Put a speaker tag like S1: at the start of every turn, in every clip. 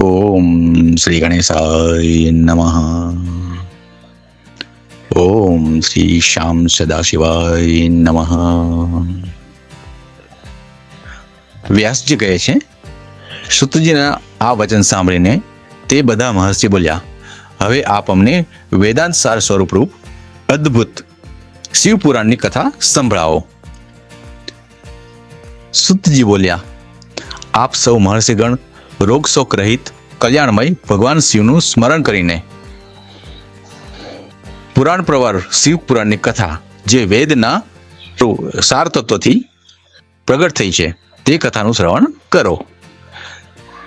S1: ઓમ શ્રી ગણેશાય નમઃ ઓમ શ્રી શ્યામ સદાશિવાય નમઃ વ્યાસજી કહે છે, સુતજીના આ વચન સાંભળીને તે બધા મહર્ષિ બોલ્યા, હવે આપ અમને વેદાંત સાર સ્વરૂપરૂપ અદ્ભુત શિવપુરાણની કથા સંભળાવો. સુતજી બોલ્યા, આપ સૌ મહર્ષિગણ રોગ શોક રહિત, કલ્યાણમય ભગવાન શિવનું સ્મરણ કરીને. પુરાણ પ્રવર શિવ પુરાણની કથા, જે વેદના સાર તત્વથી પ્રગટ થઈ છે, તે કથાનું શ્રવણ કરો.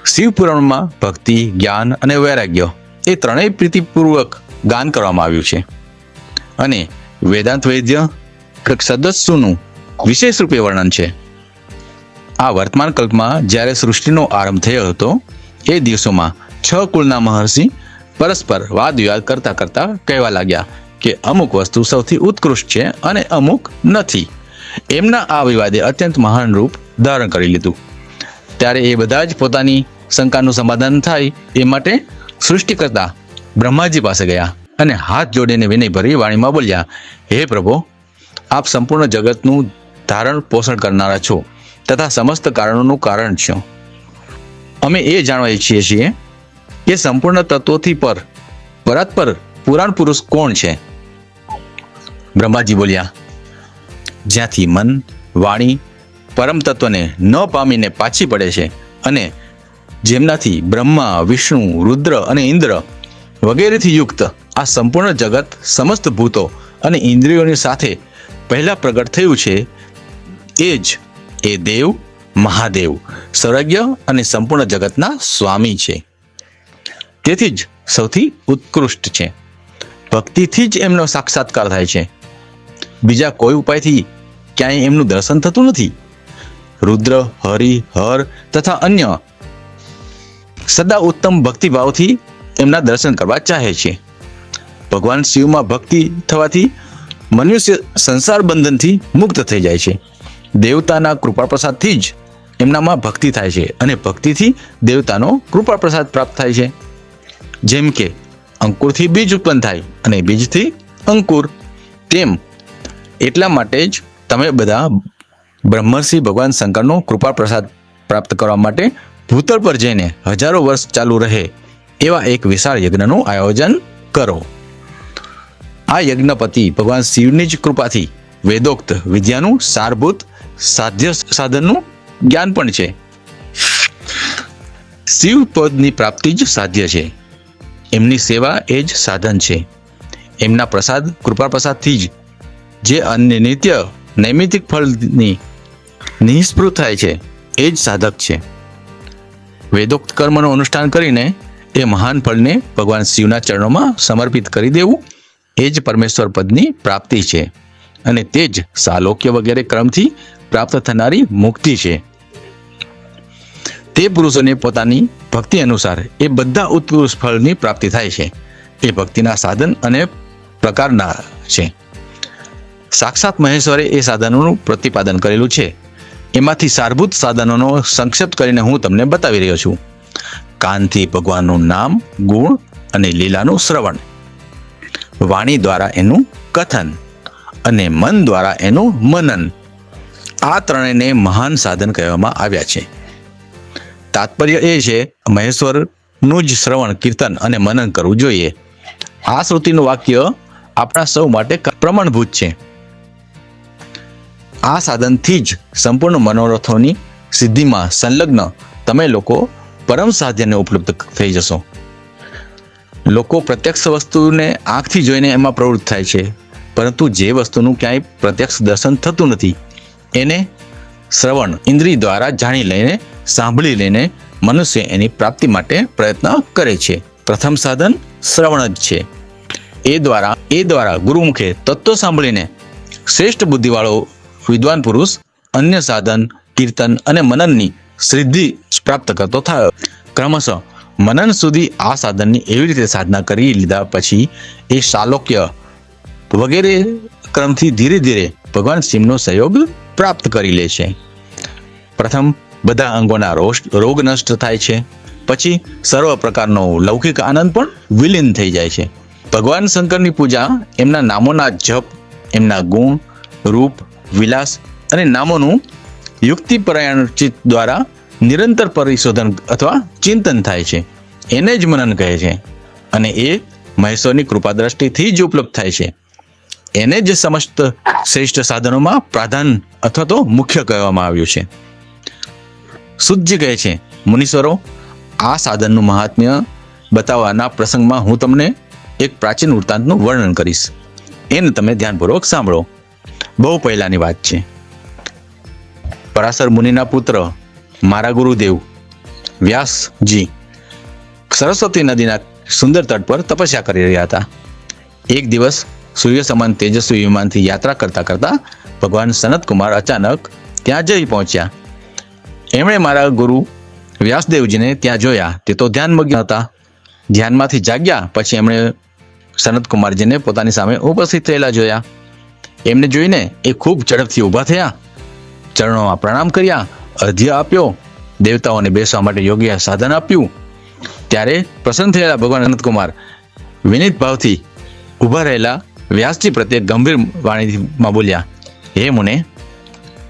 S1: શિવ પુરાણમાં ભક્તિ, જ્ઞાન અને વૈરાગ્ય એ ત્રણેય પ્રીતિપૂર્વક ગાન કરવામાં આવ્યું છે. અને વેદાંત વૈદ્ય સદસ્યુનું વિશેષ રૂપે વર્ણન છે. આ વર્તમાન કલ્પમાં જ્યારે સૃષ્ટિનો આરંભ થયો હતો, એ દિવસોમાં છ કુળના મહર્ષિ પરસ્પર વાદ વિવાદ કરતા કરતા કહેવા લાગ્યા કે અમુક વસ્તુ સૌથી ઉત્કૃષ્ટ છે અને અમુક નથી. એમના આ વિવાદે અત્યંત મહાન રૂપ ધારણ કરી લીધું. ત્યારે એ બધા જ પોતાની શંકાનું સમાધાન થાય એ માટે સૃષ્ટિકર્તા બ્રહ્માજી પાસે ગયા અને હાથ જોડીને વિનયભરી વાણીમાં બોલ્યા, હે પ્રભુ, આપ સંપૂર્ણ જગતનું ધારણ પોષણ કરનારા છો. તથા સમસ્ત કારણોનું કારણ છો. અમે એ જાણવા ઈચ્છીએ છીએ કે સંપૂર્ણ તત્વોથી પર પરાત્પર પુરાણ પુરુષ કોણ છે? બ્રહ્માજી બોલ્યા, જ્યાંથી મન, વાણી, પરમ તત્વને ન પામીને પાછી પડે છે અને જેમનાથી બ્રહ્મા, વિષ્ણુ, રુદ્ર અને ઇન્દ્ર વગેરેથી યુક્ત આ સંપૂર્ણ જગત, સમસ્ત ભૂતો અને ઇન્દ્રિયોની સાથે પહેલાં પ્રગટ થયું છે, એ જ એ દેવ, મહાદેવ સર્વજ્ઞ અને સંપૂર્ણ જગતના સ્વામી છે. તેથી જ સૌથી ઉત્કૃષ્ટ છે. ભક્તિથી જ એમનો સાક્ષાત્કાર થાય છે. બીજા કોઈ ઉપાયથી ક્યાંય એમનું દર્શન થતું નથી. રુદ્ર, હરિ, હર તથા અન્ય સદા ઉત્તમ ભક્તિભાવથી એમના દર્શન કરવા ચાહે છે. ભગવાન શિવમાં ભક્તિ થવાથી મનુષ્ય સંસાર બંધનથી મુક્ત થઈ જાય છે. દેવતાના કૃપા પ્રસાદથી જ એમનામાં ભક્તિ થાય છે અને ભક્તિથી દેવતાનો કૃપા પ્રસાદ પ્રાપ્ત થાય છે. જેમ કે અંકુરથી બીજ ઉત્પન્ન થાય અને બીજથી અંકુર. તેમ એટલા માટે જ તમે બધા બ્રહ્મર્ષિ ભગવાન શંકરનો કૃપા પ્રસાદ પ્રાપ્ત કરવા માટે ભૂતળ પર જઈને હજારો વર્ષ ચાલુ રહે એવા એક વિશાળ યજ્ઞનું આયોજન કરો. આ યજ્ઞપતિ ભગવાન શિવની જ કૃપાથી વેદોક્ત વિદ્યાનું સારભૂત સાધ્ય સાધનનું જ્ઞાન પણ છે. શિવ પદની પ્રાપ્તિ જ સાધ્ય છે. એમની સેવા એ જ સાધન છે. એમના પ્રસાદ કૃપા પ્રસાદથી જ. જે અન્ય નિત્ય નૈમિતિક ફળની નિષ્પૃત થાય છે, એ જ સાધક છે. વેદોક્ત કર્મનું અનુષ્ઠાન કરીને એ મહાન ફળને ભગવાન શિવના ચરણોમાં સમર્પિત કરી દેવું, એ જ પરમેશ્વર પદની પ્રાપ્તિ છે. અને તે જ સાલોક્ય વગેરે ક્રમથી પ્રાપ્ત થનારી મુક્તિ છે. તે પુરુષોને પોતાની ભક્તિ અનુસાર એ બધા ઉત્કૃષ્ટ ફળની પ્રાપ્તિ થાય છે. એ ભક્તિના સાધન અને પ્રકારના છે. સાક્ષાત મહેશ્વરે એ સાધનોનું પ્રતિપાદન કરેલું છે. એમાંથી સારભૂત સાધનોનો સંક્ષેપ કરીને હું તમને બતાવી રહ્યો છું. કાનથી ભગવાનનું નામ, ગુણ અને લીલાનું શ્રવણ. વાણી દ્વારા એનું કથન અને મન દ્વારા એનું મનન. આ ત્રણેયને મહાન સાધન કહેવામાં આવ્યા છે. તાત્પર્ય એ છે, મહેશ્વરનું જ શ્રવણ, કીર્તન અને મનન કરવું જોઈએ. આ શ્રુતિનું વાક્ય આપણા સૌ માટે પ્રમાણભૂત છે. આ સાધનથી જ સંપૂર્ણ મનોરથોની સિદ્ધિમાં સંલગ્ન તમે લોકો પરમ સાધ્યને ઉપલબ્ધ થઈ જશો. લોકો પ્રત્યક્ષ વસ્તુને આંખથી જોઈને એમાં પ્રવૃત્ત થાય છે, પરંતુ જે વસ્તુનું ક્યાંય પ્રત્યક્ષ દર્શન થતું નથી એને શ્રવણ ઇન્દ્રિય દ્વારા જાણી લઈને, સાંભળી લઈને મનુષ્ય એની પ્રાપ્તિ માટે પ્રયત્ન કરે છે. પ્રથમ સાધન શ્રવણ જ છે. એ દ્વારા એ દ્વારા ગુરુમુખે તત્વ સાંભળીને શ્રેષ્ઠ બુદ્ધિવાળો, વિદ્વાન પુરુષ, અન્ય સાધન, કીર્તન અને મનનની સિદ્ધિ પ્રાપ્ત કરતો થયો. ક્રમશઃ મનન સુધી આ સાધનની એવી રીતે સાધના કરી લીધા પછી એ શાલોક્ય વગેરે ક્રમથી ધીરે ધીરે ભગવાન શિવનો સહયોગ પ્રાપ્ત કરી લે છે. પ્રથમ, બધા અંગોના રોગ નષ્ટ થાય છે. પછી, સર્વ પ્રકારનો લૌકિક આનંદ પણ વિલીન થઈ જાય છે. ભગવાન શંકરની પૂજા એમના નામોના જપ, એમના ગુણ, રૂપ, વિલાસ અને નામોનું યુક્તિપરાયણ ચિત્ત દ્વારા નિરંતર પરિશોધન અથવા ચિંતન થાય છે. એને જ મનન કહે છે. અને એ મહેશ્વરની કૃપા દ્રષ્ટિથી જ ઉપલબ્ધ થાય છે. એને જ સમસ્ત શ્રેષ્ઠ સાધનોમાં પ્રાધાન અથવા તો મુખ્ય કહેવામાં આવ્યું છે. સુજી કહે છે મુનીશ્વરો આ સાધનનું મહાત્મ્ય બતાવવાના પ્રસંગમાં હું તમને એક પ્રાચીન વૃત્તાંતનું વર્ણન કરીશ. એને તમે ધ્યાનપૂર્વક સાંભળો. બહુ પહેલાની વાત છે. પરાશર મુનિના પુત્ર, મારા ગુરુદેવ, વ્યાસજી, સરસ્વતી નદીના સુંદર તટ પર તપસ્યા કરી રહ્યા હતા. એક દિવસ સૂર્ય સમાન તેજસ્વી વિમાનથી યાત્રા કરતા કરતા ભગવાન સનતકુમાર અચાનક ત્યાં જઈ પહોંચ્યા. એમણે મારા ગુરુ વ્યાસદેવજીને ત્યાં જોયા. તે તો ધ્યાનમગ્ન હતા. ધ્યાનમાંથી જાગ્યા, પછી એમણે સનતકુમારજીને પોતાની સામે ઉપસ્થિત થયેલા જોયા. એમને જોઈને એ ખૂબ ઝડપથી ઊભા થયા. ચરણોમાં પ્રણામ કર્યા અધ્ય આપ્યો, દેવતાઓને બેસવા માટે યોગ્ય સાધન આપ્યું. ત્યારે પ્રસન્ન થયેલા ભગવાન અનંતકુમાર વિનીત ભાવથી ઊભા રહેલા વ્યાસજી પ્રત્યે ગંભીર વાણીમાં બોલ્યા, હે મુને,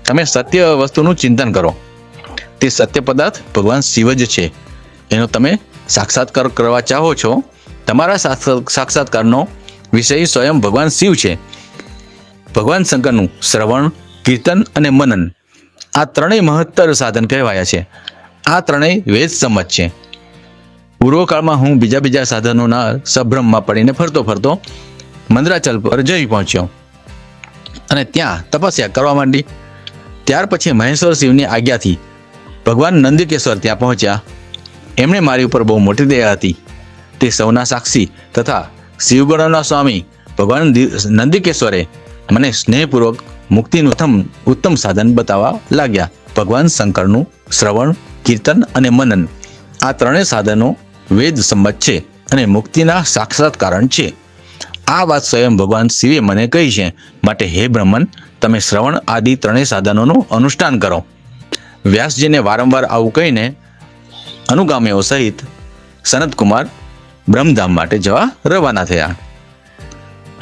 S1: તમે સત્ય વસ્તુનું ચિંતન કરો. તે સત્ય પદાર્થ ભગવાન શિવ જ છે. એનો તમે સાક્ષાત્કાર કરવા ચાહો છો, તમારા સાક્ષ- સાક્ષાત્કારનો વિષય સ્વયં ભગવાન શિવ છે. ભગવાન શંકરનું શ્રવણ, કીર્તન અને મનન આ ત્રણેય મહત્તર સાધન કહેવાયા છે. આ ત્રણેય વેદ સંમત છે. પૂર્વકાળમાં હું બીજા બીજા સાધનોના સંભ્રમમાં પડીને ફરતો ફરતો મંદરાચલ પર જઈ પહોંચ્યો. અને ત્યાં તપસ્યા કરવા માંડી. ત્યાર પછી મહેશ્વર શિવની આજ્ઞાથી ભગવાન નંદિકેશ્વર ત્યાં પહોંચ્યા. એમણે મારી ઉપર બહુ મોટી દયા હતી. તે સૌના સાક્ષી તથા શિવગણોના સ્વામી ભગવાન નંદિકેશ્વરે મને સ્નેહપૂર્વક મુક્તિનું પ્રથમ ઉત્તમ સાધન બતાવવા લાગ્યા. ભગવાન શંકરનું શ્રવણ, કીર્તન અને મનન આ ત્રણેય સાધનો વેદ સંમત છે અને મુક્તિના સાક્ષાત કારણ છે. આ વાત સ્વયં ભગવાન શિવે મને કહી છે. માટે હે બ્રહ્મન, તમે શ્રવણ આદિ ત્રણેય સાધનોનું અનુષ્ઠાન કરો. વ્યાસજીને વારંવાર આવું કહીને અનુગામીઓ સહિત સનતકુમાર બ્રહ્મધામ માટે જવા રવાના થયા.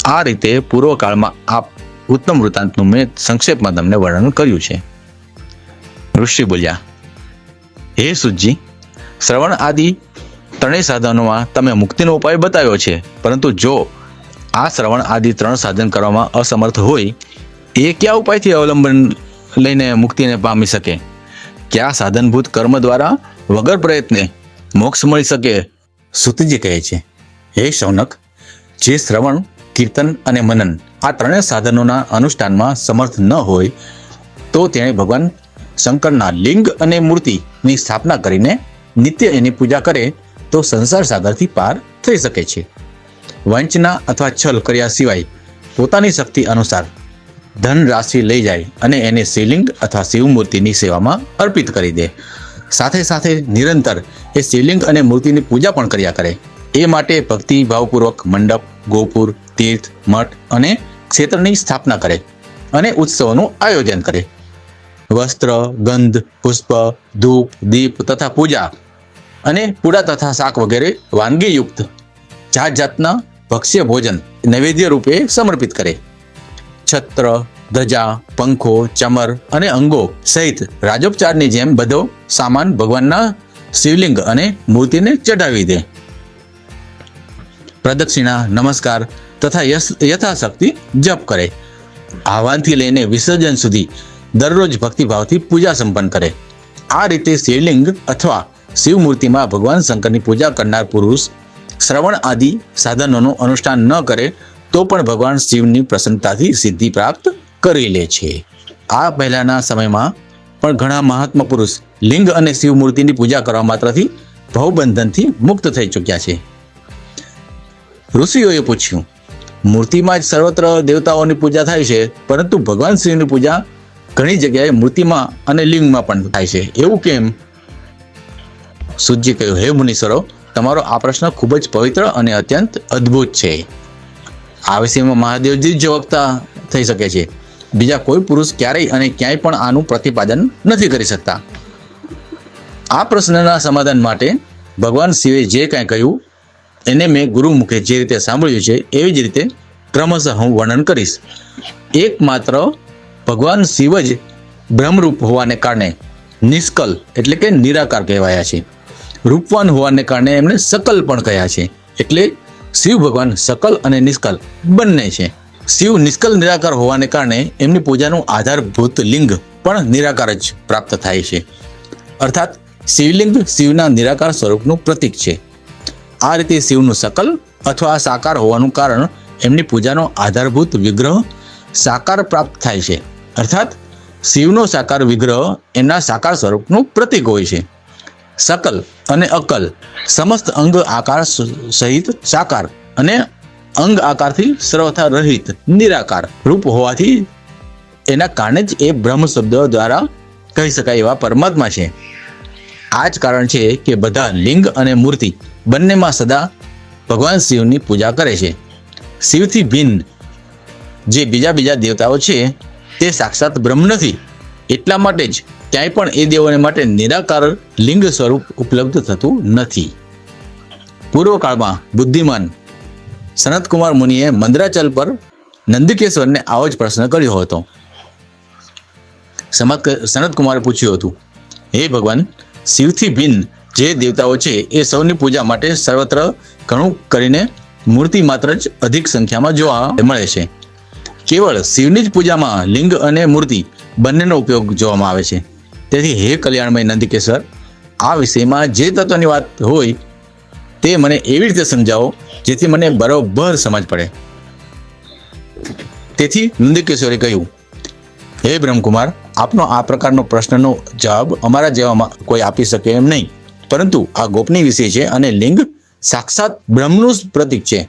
S1: આ રીતે પૂર્વકાળમાં આ ઉત્તમ વૃત્તાંતનું મેં સંક્ષેપમાં તમને વર્ણન કર્યું છે. ઋષિ બોલ્યા, હે સુજી, શ્રવણ આદિ ત્રણેય સાધનોમાં તમે મુક્તિનો ઉપાય બતાવ્યો છે. પરંતુ જો આ શ્રવણ આદિ ત્રણ સાધન કરવામાં અસમર્થ હોય, એ કયા ઉપાયથી અવલંબન લઈને મુક્તિને પામી શકે? કયા સાધનભૂત કર્મ દ્વારા વગર પ્રયત્ને મોક્ષ મળી શકે? સુતજી કહે છે, હે શૌનક, જે શ્રવણ, કીર્તન અને મનન આ ત્રણેય સાધનોના અનુષ્ઠાનમાં સમર્થ ન હોય, તો તેણે ભગવાન શંકરના લિંગ અને મૂર્તિની સ્થાપના કરીને નિત્ય એની પૂજા કરે તો સંસાર સાગરથી પાર થઈ શકે છે. વંચના અથવા છલ કર્યા સિવાય પોતાની શક્તિ અનુસાર ધન રાશિ લઈ જાય અને એને શિવલિંગ અથવા શિવમૂર્તિની સેવામાં અર્પિત કરી દે. સાથે સાથે નિરંતર એ શિવલિંગ અને મૂર્તિની પૂજા પણ કર્યા કરે. એ માટે ભક્તિ ભાવપૂર્વક મંડપ, ગોપુર, તીર્થ, મઠ અને ક્ષેત્રની સ્થાપના કરે અને ઉત્સવોનું આયોજન કરે. વસ્ત્ર, ગંધ, પુષ્પ, ધૂપ, દીપ તથા પૂજા અને પૂડા તથા શાક વગેરે વાનગીયુક્ત જાત જાતના ભક્ષ્ય ભોજન નૈવેદ્ય રૂપે સમર્પિત કરે. છત્ર, ધજા, પંખો, ચમર અને અંગો સહિત રાજોપચારની જેમ બધો સામાન ભગવાનના શિવલિંગ અને મૂર્તિને ચઢાવી દે. પ્રદક્ષિણા, નમસ્કાર તથા યથાશક્તિ જપ કરે. આહવાનથી લઈને વિસર્જન સુધી દરરોજ ભક્તિભાવથી પૂજા સંપન્ન કરે. આ રીતે શિવલિંગ અથવા શિવ મૂર્તિમાં ભગવાન શંકરની પૂજા કરનાર પુરુષ શ્રવણ આદિ સાધનોનું અનુષ્ઠાન ન કરે, તો પણ ભગવાન શિવની પ્રસન્નતાથી સિદ્ધિ પ્રાપ્ત કરી લે છે. આ પહેલાના સમયમાં પણ ઘણા મહાત્મા પુરુષ લિંગ અને શિવ મૂર્તિની પૂજા કરવા માત્રથી ભવબંધનથી મુક્ત થઈ ચૂક્યા છે. ઋષિઓએ પૂછ્યું, મૂર્તિમાં જ સર્વત્ર દેવતાઓની પૂજા થાય છે, પરંતુ ભગવાન શિવની પૂજા ઘણી જગ્યાએ મૂર્તિમાં અને લિંગમાં પણ થાય છે. એવું કેમ? સુજી કહ્યું, હે મુનીશ્વરો તમારો આ પ્રશ્ન ખૂબ જ પવિત્ર અને અત્યંત અદ્ભુત છે. આ વિષયમાં મહાદેવજી જ વક્તા થઈ શકે છે. બીજા કોઈ પુરુષ ક્યારેય અને ક્યાંય પણ આનું પ્રતિપાદન નથી કરી શકતા. આ પ્રશ્નના સમાધાન માટે ભગવાન શિવે જે કાંઈ કહ્યું, એને મેં ગુરુ મુખે જે રીતે સાંભળ્યું છે, એવી જ રીતે ક્રમશઃ હું વર્ણન કરીશ. એકમાત્ર ભગવાન શિવ જ બ્રહ્મરૂપ હોવાને કારણે નિષ્કલ એટલે કે નિરાકાર કહેવાયા છે. રૂપવાન હોવાને કારણે એમણે સકલ પણ કહ્યા છે. એટલે શિવ ભગવાન સકલ અને નિષ્કલ બંને છે. શિવ નિષ્કલ નિરાકાર હોવાને કારણે એમની પૂજાનું આધારભૂત લિંગ પણ નિરાકાર જ પ્રાપ્ત થાય છે. અર્થાત શિવલિંગ શિવના નિરાકાર સ્વરૂપનું પ્રતીક છે. આ રીતે શિવનું સકલ અથવા સાકાર હોવાનું કારણ એમની પૂજાનો આધારભૂત વિગ્રહ સાકાર પ્રાપ્ત થાય છે. અર્થાત શિવનો સાકાર વિગ્રહ એના સાકાર સ્વરૂપનું પ્રતીક હોય છે. સકલ અને અકલ, સમસ્ત અંગ આકાર સહિત સાકાર અને અંગ આકારથી સર્વથા રહિત, નિરાકાર રૂપ હોવાથી એના કારણે જ એ બ્રહ્મ શબ્દ દ્વારા કહી શકાય એવા પરમાત્મા છે. આ જ કારણ છે કે બધા લિંગ અને મૂર્તિ બંનેમાં સદા ભગવાન શિવની પૂજા કરે છે. શિવથી ભિન્ન જે બીજા બીજા દેવતાઓ છે, તે સાક્ષાત બ્રહ્મ નથી. એટલા માટે જ ક્યાંય પણ એ દેવોને માટે નિરાકાર લિંગ સ્વરૂપ ઉપલબ્ધ થતું નથી. પૂર્વકાળમાં બુદ્ધિમાન સનતકુમાર મુનિએ મંદરાચલ પર નંદિકેશ્વરને આવો જ પ્રશ્ન કર્યો હતો. સનતકુમારે પૂછ્યું હતું, હે ભગવાન, શિવથી ભિન્ન જે દેવતાઓ છે એ સૌની પૂજા માટે સર્વત્ર ઘણું કરીને મૂર્તિ માત્ર જ અધિક સંખ્યામાં જોવા મળે છે. કેવળ શિવની જ પૂજામાં લિંગ અને મૂર્તિ બંનેનો ઉપયોગ જોવામાં આવે છે. તેથી હે કલ્યાણમય નંદિકેશ્વર આ વિષયમાં જે તત્વની વાત હોય તે મને એવી રીતે સમજાવો જેથી મને બરોબર સમજ પડે. તેથી નંદિકેશ્વરે કહ્યું, હે બ્રહ્મકુમાર, આપનો આ પ્રકારનો પ્રશ્નનો જવાબ અમારા જેવામાં કોઈ આપી શકે એમ નહીં. પરંતુ આ ગોપનીય વિષય છે અને લિંગ સાક્ષાત બ્રહ્મનું જ પ્રતીક છે.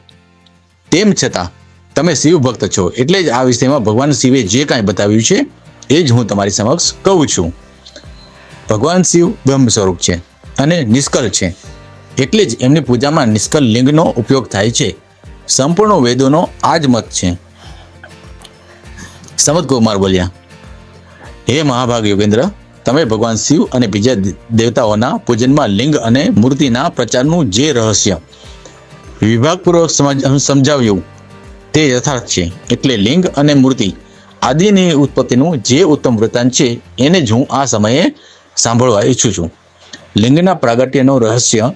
S1: તેમ છતાં તમે શિવ ભક્ત છો એટલે જ આ વિષયમાં ભગવાન શિવે જે કાંઈ બતાવ્યું છે, એ જ હું તમારી સમક્ષ કહું છું. ભગવાન શિવ બ્રહ્મ સ્વરૂપ છે અને નિષ્કલ છે. એટલે જ એમની પૂજામાં નિષ્કલ લિંગનો ઉપયોગ થાય છે. સંપૂર્ણ વેદોનો આ જ મત છે. સમત કુમાર બોલ્યા, હે મહાભાગ યોગેન્દ્ર, તમે ભગવાન શિવ અને બીજા દેવતાઓના પૂજનમાં લિંગ અને મૂર્તિના પ્રચારનું જે રહસ્ય વિભાગપૂર્વક સમજાવ્યું તે યથાર્થ છે. એટલે લિંગ અને મૂર્તિ આદિની ઉત્પત્તિનું જે ઉત્તમ વૃત્તાંત છે, એને જ હું આ સમયે સાંભળવા ઈચ્છું છું. લિંગના પ્રાગટ્યનો રહસ્ય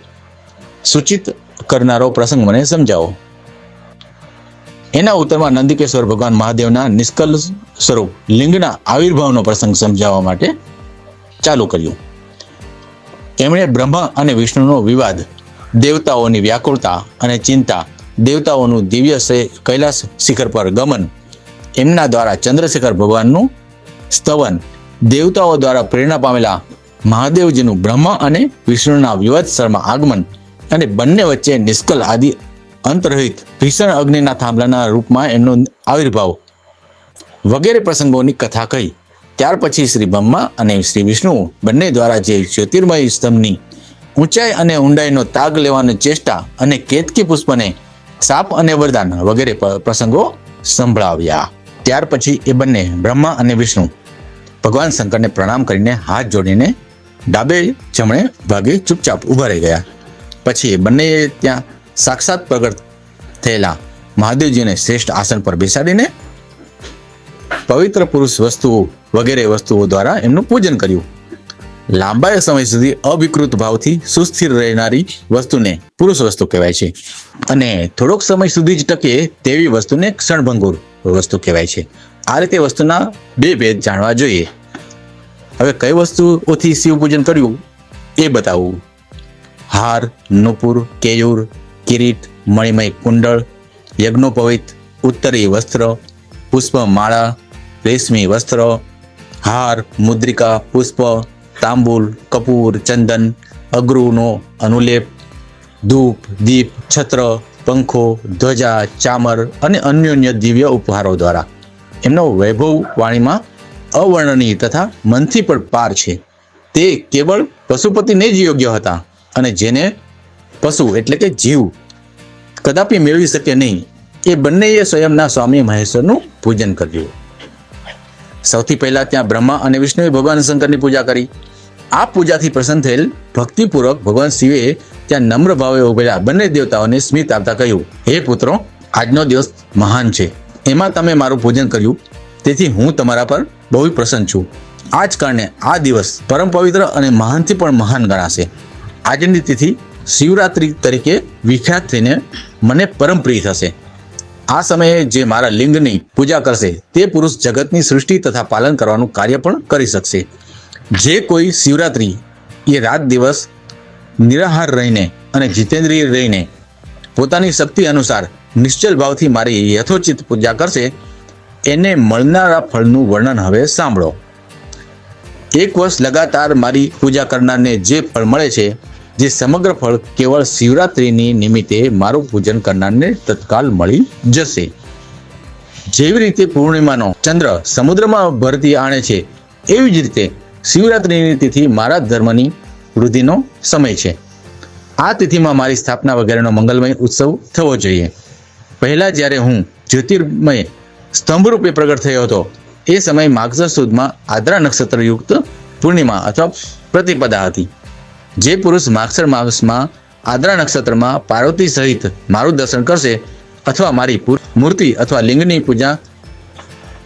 S1: સૂચિત કરનારો પ્રસંગ મને સમજાવો. એના ઉત્તરમાં નંદિકેશ્વર ભગવાન મહાદેવના નિષ્કલ સ્વરૂપ લિંગના આવિર્ભાવનો પ્રસંગ સમજાવવા માટે ચાલુ કર્યું. એમણે બ્રહ્મા અને વિષ્ણુનો વિવાદ, દેવતાઓની વ્યાકુળતા અને ચિંતા, દેવતાઓનું દિવ્ય કૈલાસ શિખર પર ગમન, એમના દ્વારા ચંદ્રશેખર ભગવાનનું સ્તવન દેવતાઓ દ્વારા પ્રેરણા પામેલા મહાદેવજીનું બ્રહ્મા અને વિષ્ણુના વિવત્સરમાં આગમન અને બંને વચ્ચે નિષ્કલ આદિ અંતરહિત ભીષણ અગ્નિના થાંભલાના રૂપમાં એમનો આવિર્ભાવ વગેરે પ્રસંગોની કથા કહી. ત્યાર પછી શ્રી બ્રહ્મા અને શ્રી વિષ્ણુ બંને દ્વારા જે જ્યોતિર્મય સ્તંભની ઊંચાઈ અને ઊંડાઈનો તાગ લેવાની ચેષ્ટા અને કેતકી પુષ્પને સાપ અને વરદાન વગેરે પ્રસંગો સંભળાવ્યા. ત્યાર પછી એ બંને બ્રહ્મા અને વિષ્ણુ ભગવાન શંકરને પ્રણામ કરીને હાથ જોડીને ડાબે જમણે ભાગે ચૂપચાપ ઊભા રહી ગયા. પછી બંને ત્યાં સાક્ષાત પ્રગટ થયેલા મહાદેવજીને શ્રેષ્ઠ આસન પર બેસાડીને પવિત્ર પુરુષ વસ્તુઓ વગેરે વસ્તુઓ દ્વારા એમનું પૂજન કર્યું. લાંબા સમય સુધી અવિકૃત ભાવથી સુસ્થિર રહેનારી વસ્તુને પુરુષ વસ્તુ કહેવાય છે અને થોડોક સમય સુધી જ ટકે તેવી વસ્તુને ક્ષણભંગુર વસ્તુ કહેવાય છે. આ રીતે વસ્તુના બે ભેદ જાણવા જોઈએ. હવે કઈ વસ્તુઓથી શિવ પૂજન કર્યું? એ બતાવવું હાર, નુપુર, કેયુર, કિરીટ, મણિમય કુંડળ, યજ્ઞોપવિત, ઉત્તરી વસ્ત્ર, પુષ્પમાળા, રેશમી વસ્ત્ર, હાર, મુદ્રિકા, પુષ્પ, તાંબુલ, કપૂર, ચંદન, અગ્રુનો અનુલેપ, ધૂપ, દીપ, છત્ર, પંખો, ધ્વજા, ચામર અને અન્યોન્ય દિવ્ય ઉપહારો દ્વારા. એમનો વૈભવ વાણીમાં અવર્ણનીય તથા મનથી પણ પાર છે. તે કેવળ પશુપતિને જ યોગ્ય હતા અને જેને પશુ એટલે કે જીવ કદાપી મેળવી શકે નહીં. એ બંનેએ સ્વયંના સ્વામી મહેશ્વરનું પૂજન કર્યું. સૌથી પહેલા ત્યાં બ્રહ્મા અને વિષ્ણુએ ભગવાન શંકરની પૂજા કરી. આ પૂજાથી પ્રસન્ન થયેલ ભક્તિપૂર્વક ભગવાન શિવે ત્યાં નમ્ર ભાવે ઉભેલા બંને દેવતાઓને સ્મિત આપતા કહ્યું, હે પુત્રો, આજનો દિવસ મહાન છે. એમાં તમે મારું પૂજન કર્યું. તેથી હું તમારા પર બહુ પ્રસન્ન છું. આ જ કારણે આ દિવસ પરમ પવિત્ર અને મહાનથી પણ મહાન ગણાશે. આજની તિથિ શિવરાત્રિ તરીકે વિખ્યાત થઈને મને પરમ પ્રિય થશે. આ સમયે જે મારા લિંગની પૂજા કરશે, તે પુરુષ જગતની સૃષ્ટિ તથા પાલન કરવાનું કાર્ય પણ કરી શકશે. જે કોઈ શિવરાત્રિ, એ રાત દિવસ નિરાહાર રહીને અને જીતેન્દ્રિય રહીને પોતાની શક્તિ અનુસાર નિશ્ચલ ભાવથી મારી યથોચિત પૂજા કરશે એને મળનારા ફળનું વર્ણન હવે સાંભળો. એક વર્ષ લગાતાર મારી પૂજા કરનારને જે ફળ મળે છે, જે સમગ્ર ફળ કેવળ શિવરાત્રિની નિમિત્તે મારું પૂજન કરનારને તત્કાલ મળી જશે. જેવી રીતે પૂર્ણિમાનો ચંદ્ર સમુદ્રમાં ભરતી આણે છે, એવી જ રીતે શિવરાત્રિની તિથિ મારા ધર્મની વૃદ્ધિનો સમય છે. આ તિથિમાં મારી સ્થાપના વગેરેનો મંગલમય ઉત્સવ થવો જોઈએ. પહેલાં જ્યારે હું જ્યોતિર્મય સ્તંભ રૂપે પ્રગટ થયો હતો. એ સમય માગસર સુદમાં આદ્રા નક્ષત્રયુક્ત પૂર્ણિમા અથવા પ્રતિપદા હતી. જે પુરુષ માગસર માસમાં આદ્રા નક્ષત્રમાં પાર્વતી સહિત મારું દર્શન કરશે અથવા મારી મૂર્તિ અથવા લિંગની પૂજા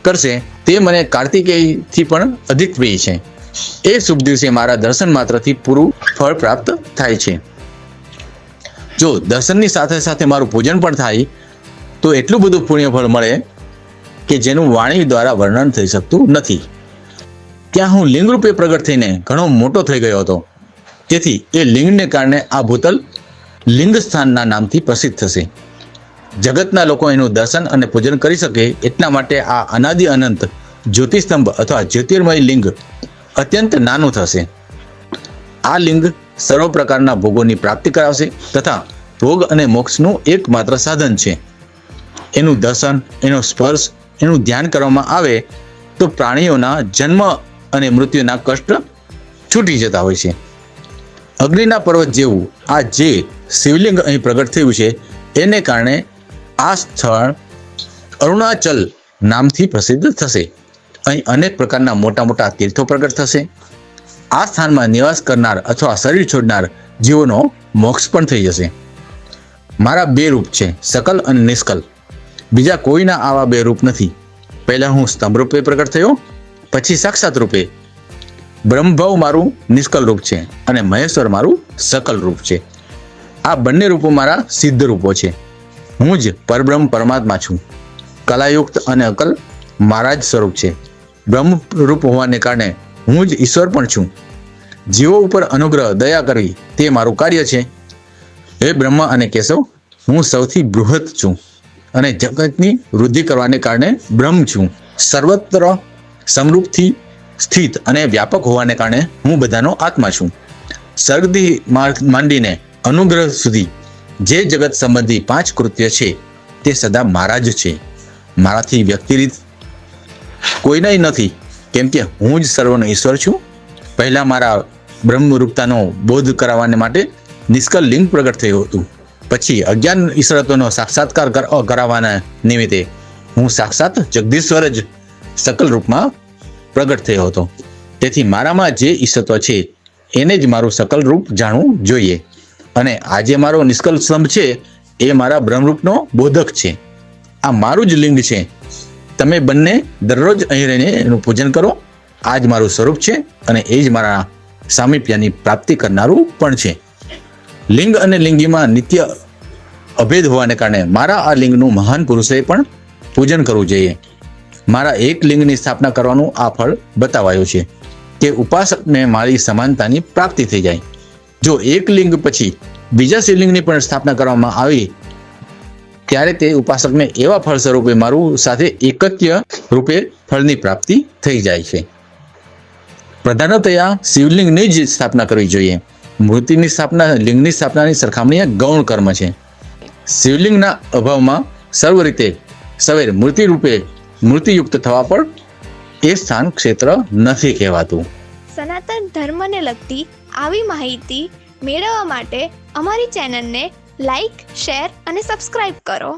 S1: કરશે, તે મને કાર્તિકેયથી પણ અધિક પ્રિય છે. એ શુભ દિવસે મારા દર્શન માત્રથી પૂરું ફળ પ્રાપ્ત થાય છે. જો દર્શનની સાથે સાથે મારું પૂજન પણ થાય, તો એટલું બધું પુણ્ય ફળ મળે કે જેનું વાણી દ્વારા વર્ણન થઈ શકતું નથી. ત્યાં હું લિંગ રૂપે પ્રગટ થઈને ઘણો મોટો થઈ ગયો હતો. તેથી એ લિંગને કારણે આ ભૂતલ લિંગ સ્થાનના નામથી પ્રસિદ્ધ થશે. જગતના લોકો એનું દર્શન અને પૂજન કરી શકે એટલા માટે આ અનાદિ અનંત જ્યોતિસ્તંભ અથવા જ્યોતિર્મય લિંગ અત્યંત નાનું થશે. આ લિંગ સર્વ પ્રકારના ભોગોની પ્રાપ્તિ કરાવશે તથા ભોગ અને મોક્ષનું એકમાત્ર સાધન છે. એનું દર્શન, એનો સ્પર્શ એનું ધ્યાન કરવામાં આવે તો પ્રાણીઓના જન્મ અને મૃત્યુના કષ્ટ છૂટી જતા હોય છે. અગ્નિના પર્વત જેવું આ જે શિવલિંગ અહીં પ્રગટ થયું છે, એને કારણે આ સ્થળ અરુણાચલ નામથી પ્રસિદ્ધ થશે. અહીં અનેક પ્રકારના મોટા મોટા તીર્થો પ્રગટ થશે. આ સ્થાનમાં નિવાસ કરનાર અથવા શરીર છોડનાર જીવોનો મોક્ષ પણ થઈ જશે. મારા બે રૂપ છે, સકલ અને નિષ્કલ. બીજા કોઈના આવા બે રૂપ નથી. પહેલા હું સ્તંભ રૂપે પ્રગટ થયો, પછી સાક્ષાત રૂપે. બ્રહ્મભાવ મારું નિષ્કલ રૂપ છે અને મહેશ્વર મારું સકલ રૂપ છે. આ બંને રૂપો મારા સિદ્ધ રૂપો છે. હું જ પરબ્રહ્મ પરમાત્મા છું. કલાયુક્ત અને અકલ મારા જ સ્વરૂપ છે. બ્રહ્મ રૂપ હોવાને કારણે હું જ ઈશ્વર પણ છું. જીવો ઉપર અનુગ્રહ, દયા કરવી, તે મારું કાર્ય છે. હે બ્રહ્મ અને કેશવ, હું સૌથી બૃહદ છું. અને જગતની વૃદ્ધિ કરવાને કારણે બ્રહ્મ છું. સર્વત્ર સમરૂપથી સ્થિત અને વ્યાપક હોવાને કારણે હું બધાનો આત્મા છું. સર્ગથી માંડીને અનુગ્રહ સુધી જે જગત સંબંધી પાંચ કૃત્ય છે, તે સદા મારા જ છે. મારાથી વ્યક્તિરીત કોઈનાય નથી, કેમ કે હું જ સર્વનો ઈશ્વર છું. પહેલા મારા બ્રહ્મરૂપતાનો બોધ કરાવવાને માટે નિષ્કલ લિંગ પ્રગટ થયું હતું. પછી અજ્ઞાન ઈશરતોનો સાક્ષાત્કાર કર- કરાવવાના નિમિત્તે હું સાક્ષાત જગદીશ્વર જ સકલ રૂપમાં પ્રગટ થયો હતો. તેથી મારામાં જે ઈશરતો છે, એને જ મારું સકલ રૂપ જાણવું જોઈએ. અને આજે મારો નિષ્કલ સ્તંભ છે, એ મારા બ્રહ્મરૂપનો બોધક છે. આ મારું જ લિંગ છે. તમે બંને દરરોજ અહીં રહીને એનું પૂજન કરો. આ જ મારું સ્વરૂપ છે અને એ જ મારા સામીપ્યાની પ્રાપ્તિ કરનારું પણ છે. લિંગ અને લિંગીમાં નિત્ય અભેદ હોવાને કારણે મારા આ લિંગનું મહાન પુરુષે પણ પૂજન કરવું જોઈએ. મારા એક લિંગની સ્થાપના કરવાનું આ ફળ બતાવાયું છે કે ઉપાસકને મારી સમાનતાની પ્રાપ્તિ થઈ જાય. જો એક લિંગ પછી બીજા શિવલિંગની પણ સ્થાપના કરવામાં આવી, ત્યારે તે ઉપાસકને એવા ફળ સ્વરૂપે મારું સાથે એકત્ય રૂપે ફળની પ્રાપ્તિ થઈ જાય છે. પ્રધાનતયા શિવલિંગની જ સ્થાપના કરવી જોઈએ. મૂર્તિની સ્થાપના, લિંગની સ્થાપનાની સરખામણીએ ગૌણ કર્મ છે. શિવલિંગના અભાવમાં સર્વ રીતે સવેર મૂર્તિ રૂપે મૂર્તિયુક્ત થવા પર એ સ્થાન ક્ષેત્ર નથી કહેવાતું.
S2: સનાતન ધર્મને લગતી આવી માહિતી મેળવવા માટે અમારી ચેનલને લાઈક, શેર અને સબસ્ક્રાઈબ કરો.